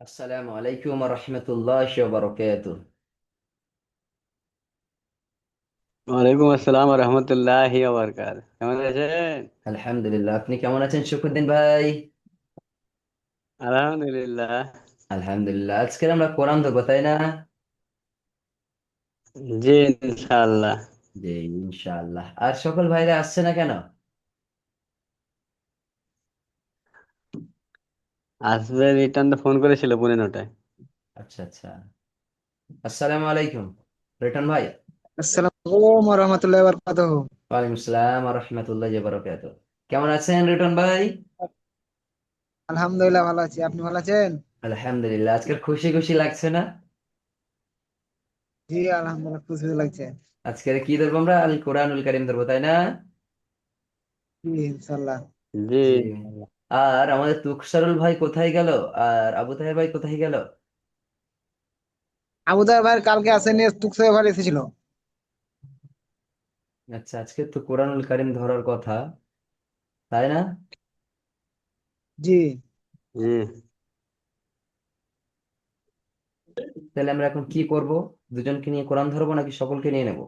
আসসালামু আলাইকুম রহমতুল্লাহ বারকাতুহ। ওয়ালাইকুম আসসালাম রহমতুল্লাহ বারকাত কেমন আছেন? আলহামদুলিল্লাহ আপনি কেমন আছেন? শুকুরদিন ভাই। আলহামদুলিল্লাহ। আলহামদুলিল্লাহ আজকে আমরা কোরআন ধরবো তাই না? জি ইনশাআল্লাহ। জি ইনশাআল্লাহ। আর সকল ভাইরা আসছে না কেন? আসবে রিটার্ন তো ফোন করেছিল পৌনে নটায়। আচ্ছা আচ্ছা। আসসালামু আলাইকুম। রিটন ভাই। আসসালামু রহমতুল্লাহ বারকাতুহু। ওয়ালাইকুম আসসালাম রহমতুল্লাহ বারকাতুহ। কেমন আছেন রিটন ভাই? আলহামদুলিল্লাহ ভালো আছি। আপনি ভালো আছেন? আলহামদুলিল্লাহ। আজকে খুশি খুশি লাগছে না? জি আলহামদুলিল্লাহ খুশি লাগছে। আজকে কি ধরবো আমরা? আল কোরআনুল কারিম ধরবো তাই না? জি ইনশাল্লাহ জি। জি। আর আমাদের তুকসারুল ভাই কোথায় গেল? আর আবু তাহের ভাই কোথায় গেল? আবু আবুদার ভাই কালকে আসেনি তুকসে ভাই এসেছিল। আচ্ছা আজকে তো কোরআনুল কারিম ধরার কথা তাই না? জি। জি। তাহলে আমরা এখন কি করব? দুজনকে নিয়ে কোরআন ধরবো নাকি সকলকে নিয়ে নেব?